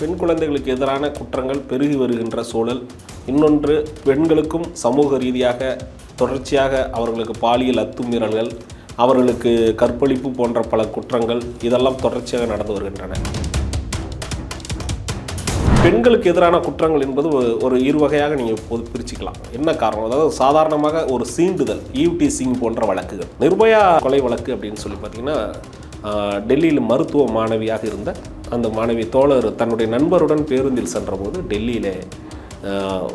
பெண் குழந்தைகளுக்கு எதிரான குற்றங்கள் பெருகி வருகின்ற சூழல். இன்னொன்று பெண்களுக்கும் சமூக ரீதியாக தொடர்ச்சியாக அவர்களுக்கு பாலியல் அத்துமீறல்கள் அவர்களுக்கு கற்பழிப்பு போன்ற பல குற்றங்கள் இதெல்லாம் தொடர்ச்சியாக நடந்து வருகின்றன. பெண்களுக்கு எதிரான குற்றங்கள் என்பது ஒரு- இருவகையாக இரு வகையாக நீங்கள் பொது பிரிச்சுக்கலாம். என்ன காரணம்? அதாவது சாதாரணமாக ஒரு சீண்டுதல் ஈவ்டி சிங் போன்ற வழக்குகள். நிர்பயா கொலை வழக்கு அப்படின்னு சொல்லி பார்த்தீங்கன்னா ஆஹ், டெல்லியில் மருத்துவ மாணவியாக இருந்த அந்த மாணவி தோழர் தன்னுடைய நண்பருடன் பேருந்தில் சென்றபோது டெல்லியிலே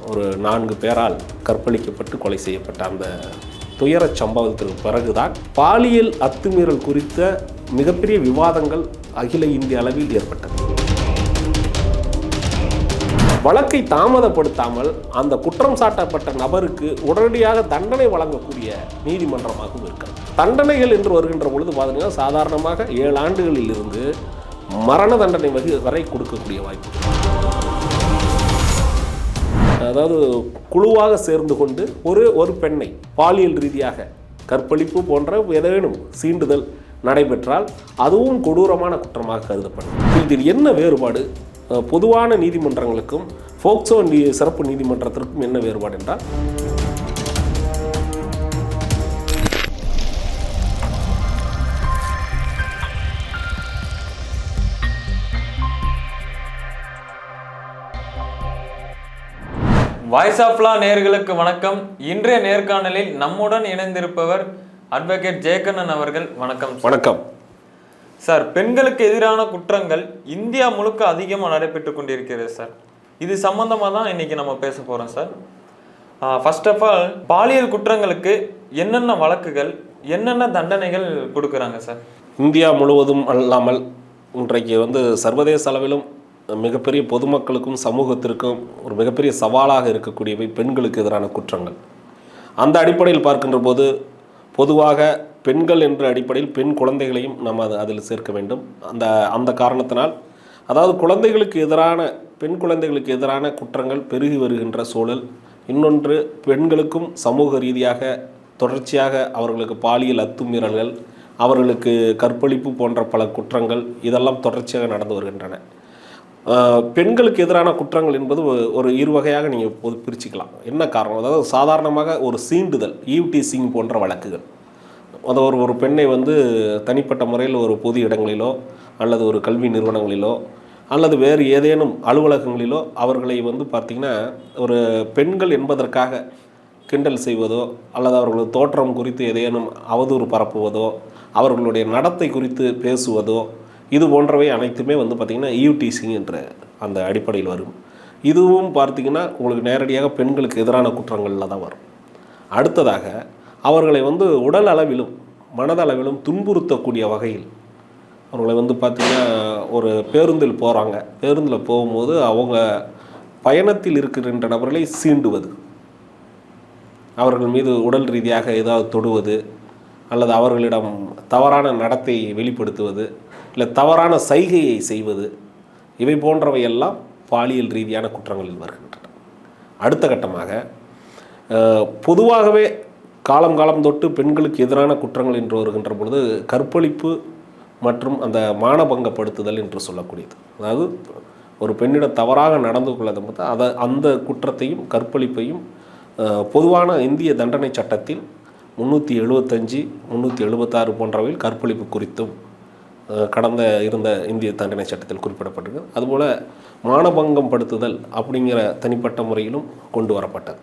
ஒரு நான்கு பேரால் கற்பழிக்கப்பட்டு கொலை செய்யப்பட்ட அந்த துயரச் சம்பவத்திற்கு பிறகுதான் பாலியல் அத்துமீறல் குறித்த மிகப்பெரிய விவாதங்கள் அகில இந்திய அளவில் ஏற்பட்டது. வழக்கை தாமதப்படுத்தாமல் அந்த குற்றம் சாட்டப்பட்ட நபருக்கு உடனடியாக தண்டனை வழங்கக்கூடிய நீதிமன்றமாகவும் இருக்கிறது தண்டனைகள் என்று வருகின்ற பொழுது பார்த்தீங்கன்னா சாதாரணமாக ஏழு ஆண்டுகளில் இருந்து மரண தண்டனை வகை வரை கொடுக்கக்கூடிய வாய்ப்பு. அதாவது குழுவாக சேர்ந்து கொண்டு ஒரு ஒரு பெண்ணை பாலியல் ரீதியாக கற்பழிப்பு போன்ற ஏதேனும் சீண்டுதல் நடைபெற்றால் அதுவும் கொடூரமான குற்றமாக கருதப்படும். இதில் என்ன வேறுபாடு? பொதுவான நீதிமன்றங்களுக்கும் போக்சோ நீ சிறப்பு நீதிமன்றத்திற்கும் என்ன வேறுபாடு என்றால்? வாய்ஸ் ஆஃப் லா நேயர்களுக்கு வணக்கம். இன்றைய நேர்காணலில் நம்முடன் இணைந்திருப்பவர் அட்வொகேட் ஜெயக்கண்ணன் அவர்கள். வணக்கம். வணக்கம். சார் பெண்களுக்கு எதிரான குற்றங்கள் இந்தியா முழுக்க அதிகமாக நடைபெற்று கொண்டிருக்கிறது சார் இது சம்பந்தமாக தான் இன்னைக்கு நம்ம பேச போகிறோம் சார் ஃபர்ஸ்ட் ஆஃப் ஆல் பாலியல் குற்றங்களுக்கு என்னென்ன வழக்குகள் என்னென்ன தண்டனைகள் கொடுக்குறாங்க சார் இந்தியா முழுவதும் அல்லாமல் இன்றைக்கு வந்து சர்வதேச அளவிலும் மிகப்பெரிய பொதுமக்களுக்கும் சமூகத்திற்கும் ஒரு மிகப்பெரிய சவாலாக இருக்கக்கூடியவை பெண்களுக்கு எதிரான குற்றங்கள். அந்த அடிப்படையில் பார்க்கின்ற போது பொதுவாக பெண்கள் என்ற அடிப்படையில் பெண் குழந்தைகளையும் நம்ம அது அதில் சேர்க்க வேண்டும். அந்த அந்த காரணத்தினால் அதாவது குழந்தைகளுக்கு எதிரான பெண் குழந்தைகளுக்கு எதிரான குற்றங்கள் பெருகி வருகின்ற சூழல் இன்னொன்று பெண்களுக்கும் சமூக ரீதியாக தொடர்ச்சியாக அவர்களுக்கு பாலியல் அத்துமீறல்கள் அவர்களுக்கு கற்பழிப்பு போன்ற பல குற்றங்கள் இதெல்லாம் தொடர்ச்சியாக நடந்து வருகின்றன. பெண்களுக்கு எதிரான குற்றங்கள் என்பது ஒரு- இரு வகையாக நீங்கள் இப்போது பிரிச்சுக்கலாம். என்ன காரணம்? அதாவது சாதாரணமாக ஒரு சீண்டுதல் ஈவ்டி சிங் போன்ற வழக்குகள். அது ஒரு ஒரு பெண்ணை வந்து தனிப்பட்ட முறையில் ஒரு பொது இடங்களிலோ அல்லது ஒரு கல்வி நிறுவனங்களிலோ அல்லது வேறு ஏதேனும் அலுவலகங்களிலோ அவர்களை வந்து பார்த்திங்கன்னா ஒரு பெண்கள் என்பதற்காக கிண்டல் செய்வதோ அல்லது அவர்களது தோற்றம் குறித்து ஏதேனும் அவதூறு பரப்புவதோ அவர்களுடைய நடத்தை குறித்து பேசுவதோ இது போன்றவை அனைத்துமே வந்து பார்த்திங்கன்னா யூடிசி என்ற அந்த அடிப்படையில் வரும். இதுவும் பார்த்திங்கன்னா உங்களுக்கு நேரடியாக பெண்களுக்கு எதிரான குற்றங்களில் தான் வரும். அடுத்ததாக அவர்களை வந்து உடல் அளவிலும் மனதளவிலும் துன்புறுத்தக்கூடிய வகையில் அவர்களை வந்து பார்த்திங்கன்னா ஒரு பேருந்தில் போகிறாங்க பேருந்தில் போகும்போது அவங்க பயணத்தில் இருக்கின்ற நபர்களை சீண்டுவது அவர்கள் மீது உடல் ரீதியாக ஏதாவது தொடுவது அல்லது அவர்களிடம் தவறான நடத்தை வெளிப்படுத்துவது இல்லை தவறான சைகையை செய்வது இவை போன்றவையெல்லாம் பாலியல் ரீதியான குற்றங்களில் வருகின்றன. அடுத்த கட்டமாக பொதுவாகவே காலம் காலம் தொட்டு பெண்களுக்கு எதிரான குற்றங்கள் என்று வருகின்ற பொழுது கற்பழிப்பு மற்றும் அந்த மானபங்கப்படுத்துதல் என்று சொல்லக்கூடியது. அதாவது ஒரு பெண்ணிடம் தவறாக நடந்து கொள்ளதை பார்த்தா அதை அந்த குற்றத்தையும் கற்பழிப்பையும் பொதுவான இந்திய தண்டனை சட்டத்தில் முந்நூற்றி எழுபத்தஞ்சி முந்நூற்றி எழுபத்தாறு போன்றவையில் கற்பழிப்பு குறித்தும் கடந்த இருந்த இந்திய தண்டனை சட்டத்தில் குறிப்பிடப்பட்டிருக்கு. அதுபோல் மானபங்கம் படுத்துதல் அப்படிங்கிற தனிப்பட்ட முறையிலும் கொண்டு வரப்பட்டது.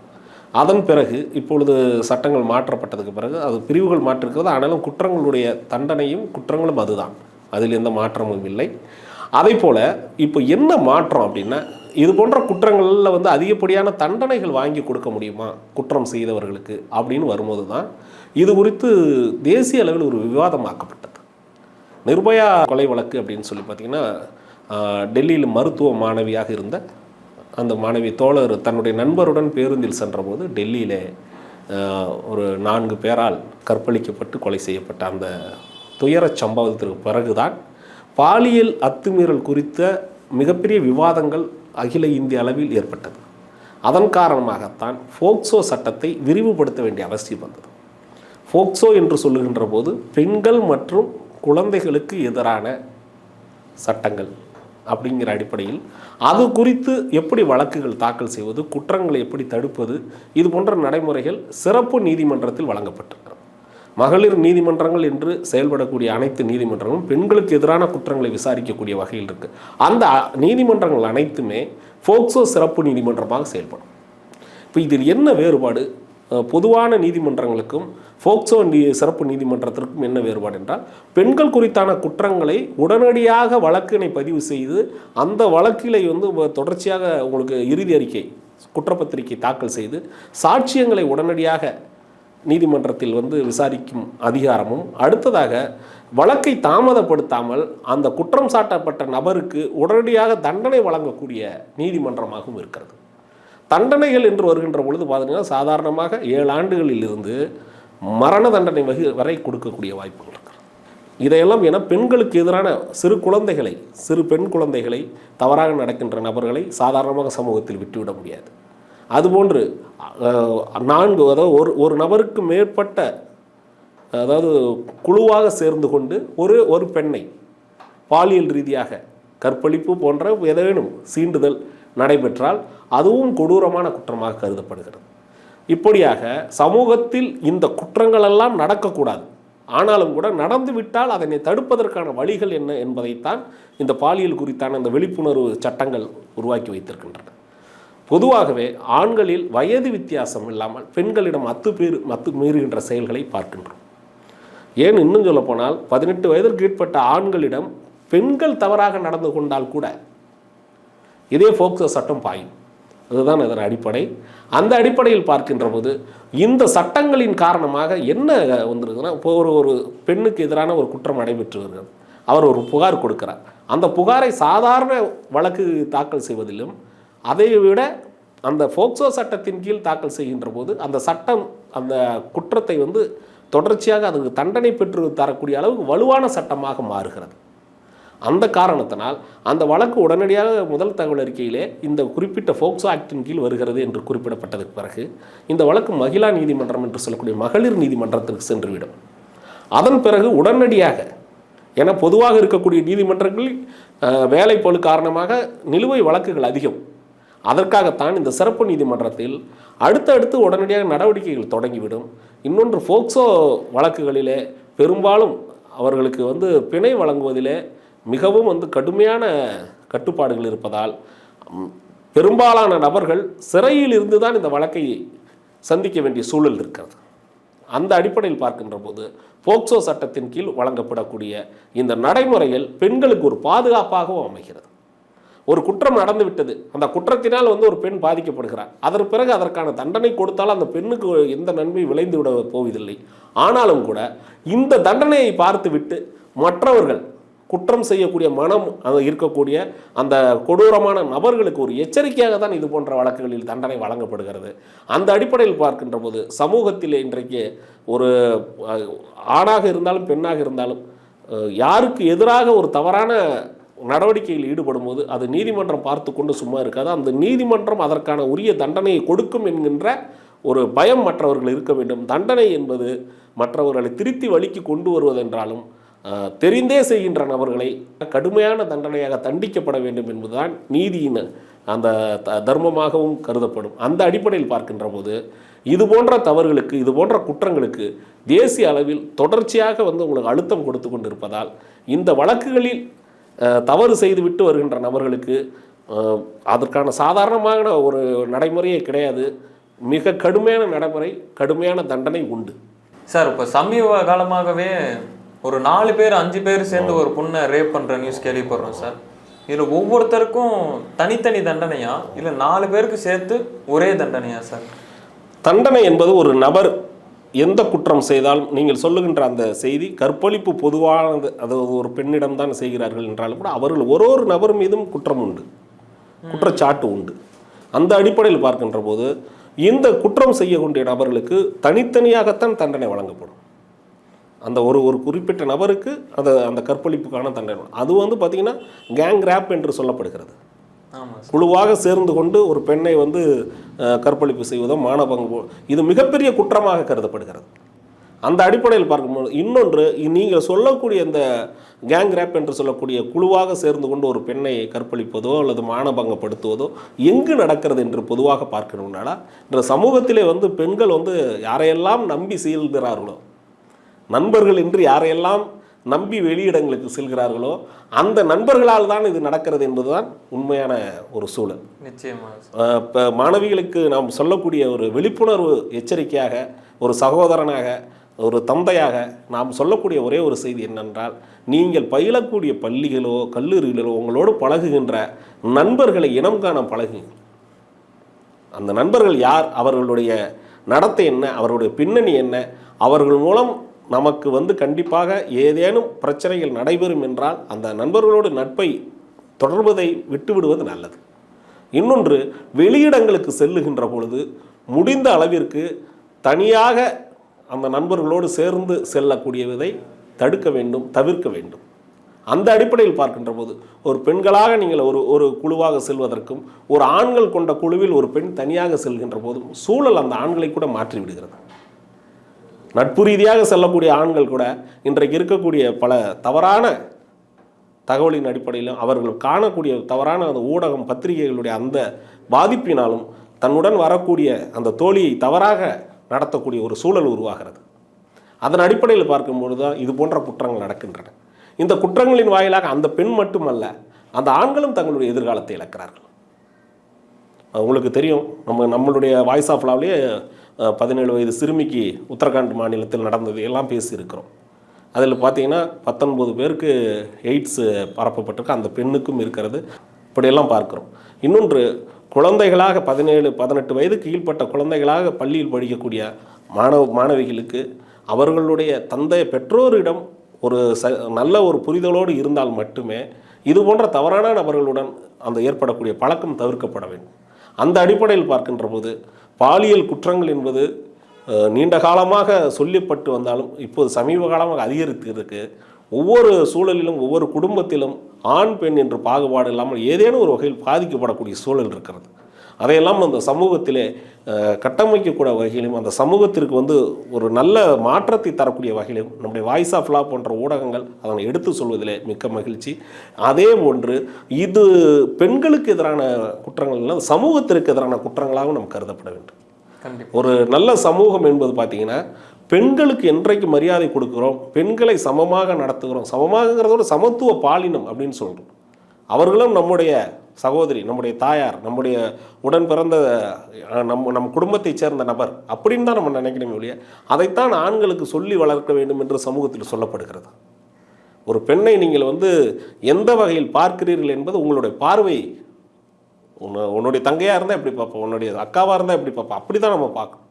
அதன் பிறகு இப்பொழுது சட்டங்கள் மாற்றப்பட்டதுக்கு பிறகு அது பிரிவுகள் மாற்றிருக்கிறது. ஆனாலும் குற்றங்களுடைய தண்டனையும் குற்றங்களும் அதுதான். அதில் எந்த மாற்றமும் இல்லை. அதே போல் இப்போ என்ன மாற்றம் அப்படின்னா இது போன்ற குற்றங்களில் வந்து அதிகப்படியான தண்டனைகள் வாங்கி கொடுக்க முடியுமா? குற்றம் செய்தவர்களுக்கு அப்படின்னு வரும்போது தான் இது குறித்து தேசிய அளவில் ஒரு விவாதமாக்கப்பட்டது நிர்பயா கொலை வழக்கு அப்படின்னு சொல்லி பார்த்தீங்கன்னா டெல்லியில் மருத்துவ மாணவியாக இருந்த அந்த மாணவி தோழர் தன்னுடைய நண்பருடன் பேருந்தில் சென்றபோது டெல்லியில் ஒரு நான்கு பேரால் கற்பழிக்கப்பட்டு கொலை செய்யப்பட்ட அந்த துயரச் சம்பவத்திற்கு பிறகுதான் பாலியல் அத்துமீறல் குறித்த மிகப்பெரிய விவாதங்கள் அகில இந்திய அளவில் ஏற்பட்டது. அதன் காரணமாகத்தான் ஃபோக்சோ சட்டத்தை விரிவுபடுத்த வேண்டிய அவசியம் வந்தது. ஃபோக்சோ என்று சொல்லுகின்ற போது பெண்கள் மற்றும் குழந்தைகளுக்கு எதிரான சட்டங்கள் அப்படிங்கிற அடிப்படையில் அது குறித்து எப்படி வழக்குகள் தாக்கல் செய்வது குற்றங்களை எப்படி தடுப்பது இது போன்ற நடைமுறைகள் சிறப்பு நீதிமன்றத்தில் வழங்கப்பட்டிருக்கிறது. மகளிர் நீதிமன்றங்கள் என்று செயல்படக்கூடிய அனைத்து நீதிமன்றங்களும் பெண்களுக்கு எதிரான குற்றங்களை விசாரிக்கக்கூடிய வகையில் இருக்குது அந்த நீதிமன்றங்கள் அனைத்துமே ஃபோக்சோ சிறப்பு நீதிமன்றமாக செயல்படும். இப்போ இதில் என்ன வேறுபாடு? பொதுவான நீதிமன்றங்களுக்கும் ஃபோக்சோ நீ சிறப்பு நீதிமன்றத்திற்கும் என்ன வேறுபாடு என்றால் பெண்கள் குறித்தான குற்றங்களை உடனடியாக வழக்கினை பதிவு செய்து அந்த வழக்கிலை வந்து தொடர்ச்சியாக உங்களுக்கு இறுதி அறிக்கை குற்றப்பத்திரிகை தாக்கல் செய்து சாட்சியங்களை உடனடியாக நீதிமன்றத்தில் வந்து விசாரிக்கும் அதிகாரமும் அடுத்ததாக வழக்கை தாமதப்படுத்தாமல் அந்த குற்றம் சாட்டப்பட்ட நபருக்கு உடனடியாக தண்டனை வழங்கக்கூடிய நீதிமன்றமாகவும் இருக்கிறது. தண்டனைகள் என்று வருகின்ற பொழுது பார்த்தீங்கன்னா சாதாரணமாக ஏழு ஆண்டுகளில் இருந்து மரண தண்டனை வகி வரை கொடுக்கக்கூடிய வாய்ப்புகள் இதையெல்லாம் என பெண்களுக்கு எதிரான சிறு குழந்தைகளை சிறு பெண் குழந்தைகளை தவறாக நடக்கின்ற நபர்களை சாதாரணமாக சமூகத்தில் விட்டுவிட முடியாது. அதுபோன்று நான்கு அதாவது ஒரு ஒரு நபருக்கு மேற்பட்ட அதாவது குழுவாக சேர்ந்து கொண்டு ஒரு ஒரு பெண்ணை பாலியல் ரீதியாக கற்பழிப்பு போன்ற ஏதேனும் சீண்டுதல் நடைபெற்றால் அதுவும் கொடூரமான குற்றமாக கருதப்படுகிறது. இப்படியாக சமூகத்தில் இந்த குற்றங்களெல்லாம் நடக்கக்கூடாது. ஆனாலும் கூட நடந்து விட்டால் அதனை தடுப்பதற்கான வழிகள் என்ன என்பதைத்தான் இந்த பாலியல் குறித்தான இந்த விழிப்புணர்வு சட்டங்கள் உருவாக்கி வைத்திருக்கின்றன. பொதுவாகவே ஆண்களில் வயது வித்தியாசம் இல்லாமல் பெண்களிடம் அத்து பேர் மத்து மீறுகின்ற செயல்களை பார்க்கின்றோம். ஏன் இன்னும் சொல்லப்போனால் பதினெட்டு வயதிற்கு ஏற்பட்ட ஆண்களிடம் பெண்கள் தவறாக நடந்து கொண்டால் கூட இதே போக்சோ சட்டம் பாயும். அதுதான் இதன் அடிப்படை. அந்த அடிப்படையில் பார்க்கின்ற போது இந்த சட்டங்களின் காரணமாக என்ன வந்திருக்குன்னா இப்போ ஒரு ஒரு பெண்ணுக்கு எதிரான ஒரு குற்றம் நடைபெற்று வருகிறது. அவர் ஒரு புகார் கொடுக்கிறார். அந்த புகாரை சாதாரண வழக்கு தாக்கல் செய்வதிலும் அதை விட அந்த போக்சோ சட்டத்தின் கீழ் தாக்கல் செய்கின்ற போது அந்த சட்டம் அந்த குற்றத்தை வந்து தொடர்ச்சியாக அதுக்கு தண்டனை பெற்று தரக்கூடிய அளவுக்கு வலுவான சட்டமாக மாறுகிறது. அந்த காரணத்தினால் அந்த வழக்கு உடனடியாக முதல் தகவல் அறிக்கையிலே இந்த குறிப்பிட்ட ஃபோக்சோ ஆக்டின் கீழ் வருகிறது என்று குறிப்பிடப்பட்டதுக்கு பிறகு இந்த வழக்கு மகிழா நீதிமன்றம் என்று சொல்லக்கூடிய மகளிர் நீதிமன்றத்திற்கு சென்றுவிடும். அதன் பிறகு உடனடியாக என பொதுவாக இருக்கக்கூடிய நீதிமன்றங்களில் வேலை வேலைப்பளு காரணமாக நிலுவை வழக்குகள் அதிகம். அதற்காகத்தான் இந்த சிறப்பு நீதிமன்றத்தில் அடுத்தடுத்து உடனடியாக நடவடிக்கைகள் தொடங்கிவிடும். இன்னொன்று ஃபோக்சோ வழக்குகளிலே பெரும்பாலும் அவர்களுக்கு வந்து பிணை வழங்குவதிலே மிகவும் வந்து கடுமையான கட்டுப்பாடுகள் இருப்பதால் பெரும்பாலான நபர்கள் சிறையில் இருந்து தான் இந்த வழக்கை சந்திக்க வேண்டிய சூழல் இருக்கிறது. அந்த அடிப்படையில் பார்க்கின்ற போது போக்சோ சட்டத்தின் கீழ் வழங்கப்படக்கூடிய இந்த நடைமுறையில் பெண்களுக்கு ஒரு பாதுகாப்பாகவும் அமைகிறது. ஒரு குற்றம் நடந்துவிட்டது அந்த குற்றத்தினால் வந்து ஒரு பெண் பாதிக்கப்படுகிறார். அதற்கு பிறகு அதற்கான தண்டனை கொடுத்தாலும் அந்த பெண்ணுக்கு எந்த நன்மை விளைந்து விட போவதில்லை. ஆனாலும் கூட இந்த தண்டனையை பார்த்துவிட்டு மற்றவர்கள் குற்றம் செய்யக்கூடிய மனம் அது இருக்கக்கூடிய அந்த கொடூரமான நபர்களுக்கு ஒரு எச்சரிக்கையாக தான் இது போன்ற வழக்குகளில் தண்டனை வழங்கப்படுகிறது. அந்த அடிப்படையில் பார்க்கின்ற போது சமூகத்தில் இன்றைக்கு ஒரு ஆணாக இருந்தாலும் பெண்ணாக இருந்தாலும் யாருக்கு எதிராக ஒரு தவறான நடவடிக்கையில் ஈடுபடும் போது அது நீதிமன்றம் பார்த்து கொண்டு சும்மா இருக்காது. அந்த நீதிமன்றம் அதற்கான உரிய தண்டனையை கொடுக்கும் என்கின்ற ஒரு பயம் மற்றவர்கள் இருக்க வேண்டும். தண்டனை என்பது மற்றவர்களை திருத்தி வழிக்கு கொண்டு வருவதென்றாலும் தெரிந்தே செய்கின்ற நபர்களை கடுமையான தண்டனையாக தண்டிக்கப்பட வேண்டும் என்பதுதான் நீதியின் அந்த த- தர்மமாகவும் கருதப்படும். அந்த அடிப்படையில் பார்க்கின்ற போது இது போன்ற தவறுகளுக்கு இது போன்ற குற்றங்களுக்கு தேசிய அளவில் தொடர்ச்சியாக வந்து உங்களுக்கு அழுத்தம் கொடுத்து கொண்டிருப்பதால் இந்த வழக்குகளில் தவறு தவறு செய்துவிட்டு வருகின்ற நபர்களுக்கு அதற்கான சாதாரணமான ஒரு நடைமுறையே கிடையாது. மிக கடுமையான நடைமுறை கடுமையான தண்டனை உண்டு. சார் இப்போ சமீப காலமாகவே ஒரு நாலு பேர் அஞ்சு பேர் சேர்ந்து ஒரு பொண்ணை ரேப் பண்ற நியூஸ் கேள்விப்படுறோம் சார். இதுல ஒவ்வொருத்தருக்கும் தனித்தனி தண்டனையா? இல்ல நாலு பேருக்கு சேர்த்து ஒரே தண்டனையா சார்? தண்டனை என்பது ஒரு நபர் எந்த குற்றம் செய்தாலும் நீங்கள் சொல்லுகின்ற அந்த செய்தி கற்பழிப்பு பொதுவானது அது ஒரு பெண்ணிடம் தான் செய்கிறார்கள் என்றாலும் கூட அவர்கள் ஒரு ஒரு நபர் மீதும் குற்றம் உண்டு. குற்றச்சாட்டு உண்டு. அந்த அடிப்படையில் பார்க்கின்ற போது இந்த குற்றம் செய்யக்கூடிய நபர்களுக்கு தனித்தனியாகத்தான் தண்டனை வழங்கப்படும். அந்த ஒரு ஒரு குறிப்பிட்ட நபருக்கு அந்த அந்த கற்பழிப்புக்கான தண்டனை அது வந்து பார்த்திங்கன்னா கேங் ரேப் என்று சொல்லப்படுகிறது. குழுவாக சேர்ந்து கொண்டு ஒரு பெண்ணை வந்து கற்பழிப்பு செய்வதோ மானபங்கம் இது மிகப்பெரிய குற்றமாக கருதப்படுகிறது. அந்த அடிப்படையில் பார்க்கும்போது இன்னொன்று நீங்கள் சொல்லக்கூடிய இந்த கேங் ரேப் என்று சொல்லக்கூடிய குழுவாக சேர்ந்து கொண்டு ஒரு பெண்ணை கற்பழிப்பதோ அல்லது மானபங்கப்படுத்துவதோ எங்கு நடக்கிறது என்று பொதுவாக பார்க்கணும்னால இந்த சமூகத்திலே வந்து பெண்கள் வந்து யாரையெல்லாம் நம்பி செல்கிறார்களோ நண்பர்கள் என்று யாரையெல்லாம் நம்பி வெளியிடங்களுக்கு செல்கிறார்களோ அந்த நண்பர்களால் தான் இது நடக்கிறது என்பதுதான் உண்மையான ஒரு சூழல். நிச்சயமாக இப்ப மாணவிகளுக்கு நாம் சொல்லக்கூடிய ஒரு விழிப்புணர்வு எச்சரிக்கையாக ஒரு சகோதரனாக ஒரு தந்தையாக நாம் சொல்லக்கூடிய ஒரே ஒரு செய்தி என்னென்றால் நீங்கள் பயிலக்கூடிய பள்ளிகளோ கல்லூரிகளோ உங்களோடு பழகுகின்ற நண்பர்களை இனம் காண பழகுங்க அந்த நண்பர்கள் யார்? அவர்களுடைய நடத்தை என்ன? அவர்களுடைய பின்னணி என்ன? அவர்கள் மூலம் நமக்கு வந்து கண்டிப்பாக ஏதேனும் பிரச்சனைகள் நடைபெறும் என்றால் அந்த நண்பர்களோடு நட்பை தொடர்வதை விட்டுவிடுவது நல்லது. இன்னொன்று வெளியிடங்களுக்கு செல்லுகின்ற பொழுது முடிந்த அளவிற்கு தனியாக அந்த நண்பர்களோடு சேர்ந்து செல்லக்கூடியவதை தடுக்க வேண்டும் தவிர்க்க வேண்டும். அந்த அடிப்படையில் பார்க்கின்ற போது ஒரு பெண்களாக நீங்கள் ஒரு ஒரு குழுவாக செல்வதற்கும் ஒரு ஆண்கள் கொண்ட குழுவில் ஒரு பெண் தனியாக செல்கின்ற போதும் சூழல் அந்த ஆண்களை கூட மாற்றி விடுகிறது. நட்பு ரீதியாக செல்லக்கூடிய ஆண்கள் கூட இன்றைக்கு இருக்கக்கூடிய பல தவறான தகவலின் அடிப்படையிலும் அவர்கள் காணக்கூடிய தவறான அந்த ஊடகம் பத்திரிகைகளுடைய அந்த பாதிப்பினாலும் தன்னுடன் வரக்கூடிய அந்த தோழியை தவறாக நடத்தக்கூடிய ஒரு சூழல் உருவாகிறது. அதன் அடிப்படையில் பார்க்கும்பொழுது தான் இது போன்ற குற்றங்கள் நடக்கின்றன. இந்த குற்றங்களின் வாயிலாக அந்த பெண் மட்டுமல்ல அந்த ஆண்களும் தங்களுடைய எதிர்காலத்தை இழக்கிறார்கள். உங்களுக்கு தெரியும். நம்ம நம்மளுடைய வாய்ஸ் ஆஃப் லாவ்லேயே பதினேழு வயது சிறுமிக்கு உத்தரகாண்ட் மாநிலத்தில் நடந்தது. எல்லாம் பேசியிருக்கிறோம். அதில் பார்த்தீங்கன்னா பத்தொன்பது பேருக்கு எய்ட்ஸ் பரப்பப்பட்டிருக்கு. அந்த பெண்ணுக்கும் இருக்கிறது. இப்படியெல்லாம் பார்க்குறோம். இன்னொன்று குழந்தைகளாக பதினேழு பதினெட்டு வயது கீழ்ப்பட்ட குழந்தைகளாக பள்ளியில் படிக்கக்கூடிய மாணவ மாணவிகளுக்கு அவர்களுடைய தந்தை பெற்றோரிடம் ஒரு ச நல்ல ஒரு புரிதலோடு இருந்தால் மட்டுமே இது போன்ற தவறான நபர்களுடன் அந்த ஏற்படக்கூடிய பழக்கம் தவிர்க்கப்பட வேண்டும். அந்த அடிப்படையில் பார்க்கின்ற போது பாலியல் குற்றங்கள் என்பது நீண்ட காலமாக சொல்லப்பட்டு வந்தாலும் இப்போது சமீப காலமாக அதிகரித்திருக்கு. ஒவ்வொரு சூழலிலும் ஒவ்வொரு குடும்பத்திலும் ஆண் பெண் என்று பாகுபாடு இல்லாமல் ஏதேனும் ஒரு வகையில் பாதிக்கப்படக்கூடிய சூழல் இருக்கிறது. அதையெல்லாம் அந்த சமூகத்திலே அஹ், கட்டமைக்கக்கூடிய வகையிலும் அந்த சமூகத்திற்கு வந்து ஒரு நல்ல மாற்றத்தை தரக்கூடிய வகையிலும் நம்முடைய வாய்ஸ் ஆஃப் லா போன்ற ஊடகங்கள் அதனை எடுத்து சொல்வதிலே மிக்க மகிழ்ச்சி. அதே போன்று இது பெண்களுக்கு எதிரான குற்றங்கள் இல்லை சமூகத்திற்கு எதிரான குற்றங்களாகவும் நாம் கருதப்பட வேண்டும். ஒரு நல்ல சமூகம் என்பது பார்த்தீங்கன்னா பெண்களுக்கு என்றைக்கு மரியாதை கொடுக்குறோம் பெண்களை சமமாக நடத்துகிறோம் சமமாகங்கிறதோட சமத்துவ பாலினம் அப்படின்னு சொல்கிறோம் அவர்களும் நம்முடைய சகோதரி நம்முடைய தாயார் நம்முடைய உடன் பிறந்த நம் நம் குடும்பத்தைச் சேர்ந்த நபர் அப்படின்னு தான் நம்ம நினைக்கணுமே ஒழிய அதைத்தான் ஆண்களுக்கு சொல்லி வளர்க்க வேண்டும் என்று சமூகத்தில் சொல்லப்படுகிறது. ஒரு பெண்ணை நீங்கள் வந்து எந்த வகையில் பார்க்கிறீர்கள் என்பது உங்களுடைய பார்வை. உன்னை உன்னுடைய தங்கையாக இருந்தால் எப்படி பார்ப்போம் உன்னுடைய அக்காவாக இருந்தால் எப்படி பார்ப்போம் அப்படி தான் நம்ம பார்க்கணும்.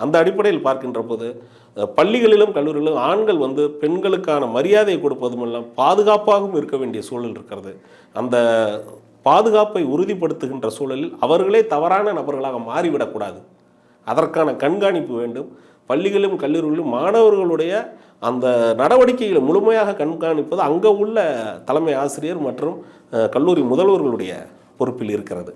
அந்த அடிப்படையில் பார்க்கின்ற போது பள்ளிகளிலும் கல்லூரிகளிலும் ஆண்கள் வந்து பெண்களுக்கான மரியாதையை கொடுப்பதும் எல்லாம் பாதுகாப்பாகவும் இருக்க வேண்டிய சூழல் இருக்கிறது. அந்த பாதுகாப்பை உறுதிப்படுத்துகின்ற சூழலில் அவர்களே தவறான நபர்களாக மாறிவிடக்கூடாது. அதற்கான கண்காணிப்பு வேண்டும். பள்ளிகளிலும் கல்லூரிகளிலும் மாணவர்களுடைய அந்த நடவடிக்கைகளை முழுமையாக கண்காணிப்பது அங்கே உள்ள தலைமை ஆசிரியர் மற்றும் கல்லூரி முதல்வர்களுடைய பொறுப்பில் இருக்கிறது.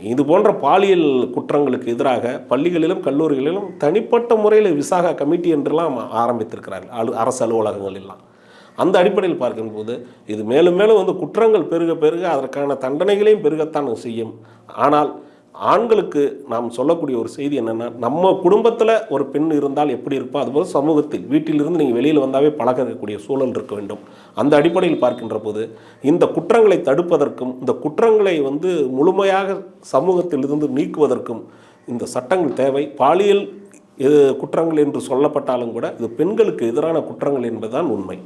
இது போன்ற பாலியல் குற்றங்களுக்கு எதிராக பள்ளிகளிலும் கல்லூரிகளிலும் தனிப்பட்ட முறையில் விசாகா கமிட்டி என்றெல்லாம் ஆரம்பித்திருக்கிறார்கள். அலு அரசு அலுவலகங்கள் எல்லாம். அந்த அடிப்படையில் பார்க்கும்போது இது மேலும் மேலும் வந்து குற்றங்கள் பெருக பெருக அதற்கான தண்டனைகளையும் பெருகத்தான் செய்யும். ஆனால் ஆண்களுக்கு நாம் சொல்லக்கூடிய ஒரு செய்தி என்னென்னா நம்ம குடும்பத்தில் ஒரு பெண் இருந்தால் எப்படி இருப்போ? அதுபோல் சமூகத்தில் வீட்டிலிருந்து நீங்கள் வெளியில் வந்தாவே பழகக்கூடிய சூழல் இருக்க வேண்டும். அந்த அடிப்படையில் பார்க்கின்ற போது இந்த குற்றங்களை தடுப்பதற்கும் இந்த குற்றங்களை வந்து முழுமையாக சமூகத்திலிருந்து நீக்குவதற்கும் இந்த சட்டங்கள் தேவை. பாலியல் இது குற்றங்கள் என்று சொல்லப்பட்டாலும் கூட இது பெண்களுக்கு எதிரான குற்றங்கள் என்பதுதான் உண்மை.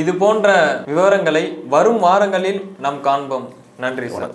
இது போன்ற விவரங்களை வரும் வாரங்களில் நாம் காண்போம். நன்றி சார்